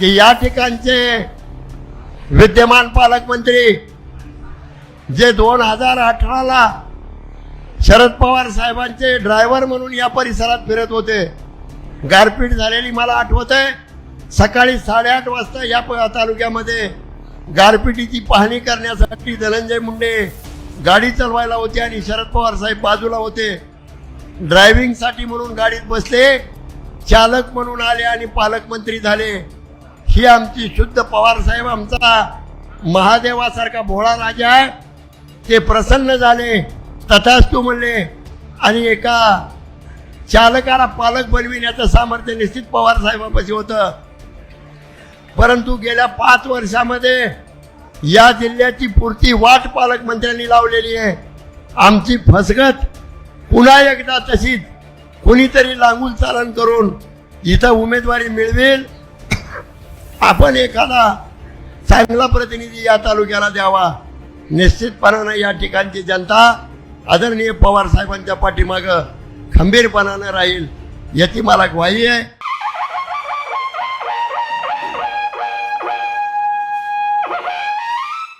की या ठिकाणचे विद्यमान पालकमंत्री जे दोन हजार अठराला शरद पवार साहेबांचे ड्रायव्हर म्हणून या परिसरात फिरत होते. गारपीट झालेली मला आठवत आहे. सकाळी साडेआठ वाजता या तालुक्यामध्ये गारपिटीची पाहणी करण्यासाठी धनंजय मुंडे गाडी चालवायला होते आणि शरद पवार साहेब बाजूला होते. ड्रायव्हिंगसाठी म्हणून गाडीत बसले. चालक म्हणून आले आणि पालकमंत्री झाले. ही आमची शुद्ध पवार साहेब आमचा महादेवासारखा भोळा राजा आहे. ते प्रसन्न झाले तथास्तू म्हणले आणि एका चालकाला पालक बनविण्याचं सामर्थ्य निश्चित पवार साहेबापाशी होतं. परंतु गेल्या पाच वर्षामध्ये या जिल्ह्याची पुरती वाट पालकमंत्र्यांनी लावलेली आहे. आमची फसगत पुन्हा एकदा तशीच कुणीतरी लागूल चालन करून इथं उमेदवारी मिळवेल आपण एखादा चांगला प्रतिनिधी या तालुक्याला द्यावा. निश्चितपणानं या ठिकाणची जनता आदरणीय पवार साहेबांच्या पाठीमागं खंबीरपणानं राहील याची मला ग्वाही आहे.